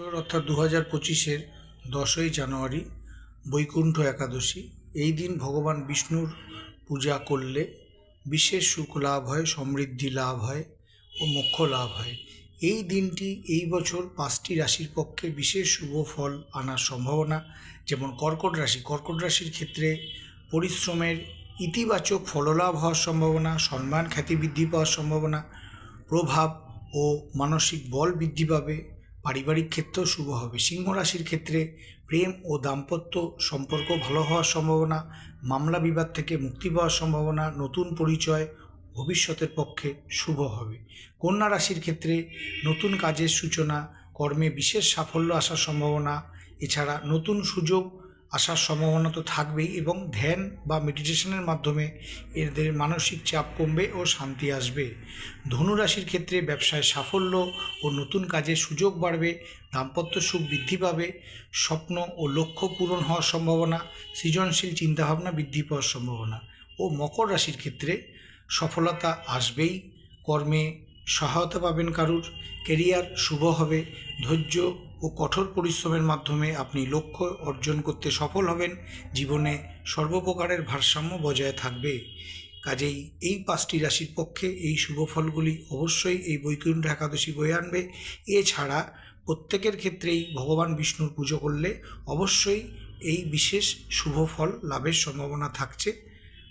অর্থাৎ দু হাজার পঁচিশের দশই জানুয়ারি বৈকুণ্ঠ একাদশী। এই দিন ভগবান বিষ্ণুর পূজা করলে বিশেষ সুখ লাভ হয়, সমৃদ্ধি লাভ হয় ও মোক্ষ লাভ হয়। এই দিনটি এই বছর পাঁচটি রাশির পক্ষে বিশেষ শুভ ফল আনার সম্ভাবনা, যেমন কর্কট রাশি। কর্কট রাশির ক্ষেত্রে পরিশ্রমের ইতিবাচক ফললাভ হওয়ার সম্ভাবনা, সম্মান খ্যাতি বৃদ্ধি পাওয়ার সম্ভাবনা, প্রভাব ও মানসিক বল বৃদ্ধি পাবে। পারিবারিক ক্ষেত্রেও শুভ হবে। সিংহ রাশির ক্ষেত্রে প্রেম ও দাম্পত্য সম্পর্ক ভালো হওয়ার সম্ভাবনা, মামলা বিবাদ থেকে মুক্তি পাওয়ার সম্ভাবনা, নতুন পরিচয় ভবিষ্যতের পক্ষে শুভ হবে। কন্যা রাশির ক্ষেত্রে নতুন কাজের সূচনা, কর্মে বিশেষ সাফল্য আসার সম্ভাবনা, এছাড়া নতুন সুযোগ আসার সম্ভাবনা তো থাকবেই এবং ধ্যান বা মেডিটেশনের মাধ্যমে এদের মানসিক চাপ কমবে ও শান্তি আসবে। ধনু রাশির ক্ষেত্রে ব্যবসায় সাফল্য ও নতুন কাজের সুযোগ বাড়বে, দাম্পত্য সুখ বৃদ্ধি পাবে, স্বপ্ন ও লক্ষ্য পূরণ হওয়ার সম্ভাবনা, সৃজনশীল চিন্তাভাবনা বৃদ্ধি পাওয়ার সম্ভাবনা ও মকর রাশির ক্ষেত্রে সফলতা আসবেই। কর্মে সহায়তা পাবেন কারুর কেরিয়ার শুভ হবে, ধৈর্য ও কঠোর পরিশ্রমের মাধ্যমে আপনি লক্ষ্য অর্জন করতে সফল হবেন, জীবনে সর্বপ্রকারের ভারসাম্য বজায় থাকবে। কাজেই এই পাঁচটি রাশির পক্ষে এই শুভ ফলগুলি অবশ্যই এই বৈকুণ্ঠ একাদশী বয়ে আনবে। এছাড়া প্রত্যেকের ক্ষেত্রেই ভগবান বিষ্ণুর পুজো করলে অবশ্যই এই বিশেষ শুভ ফল লাভের সম্ভাবনা থাকছে।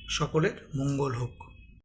সকলের মঙ্গল হোক।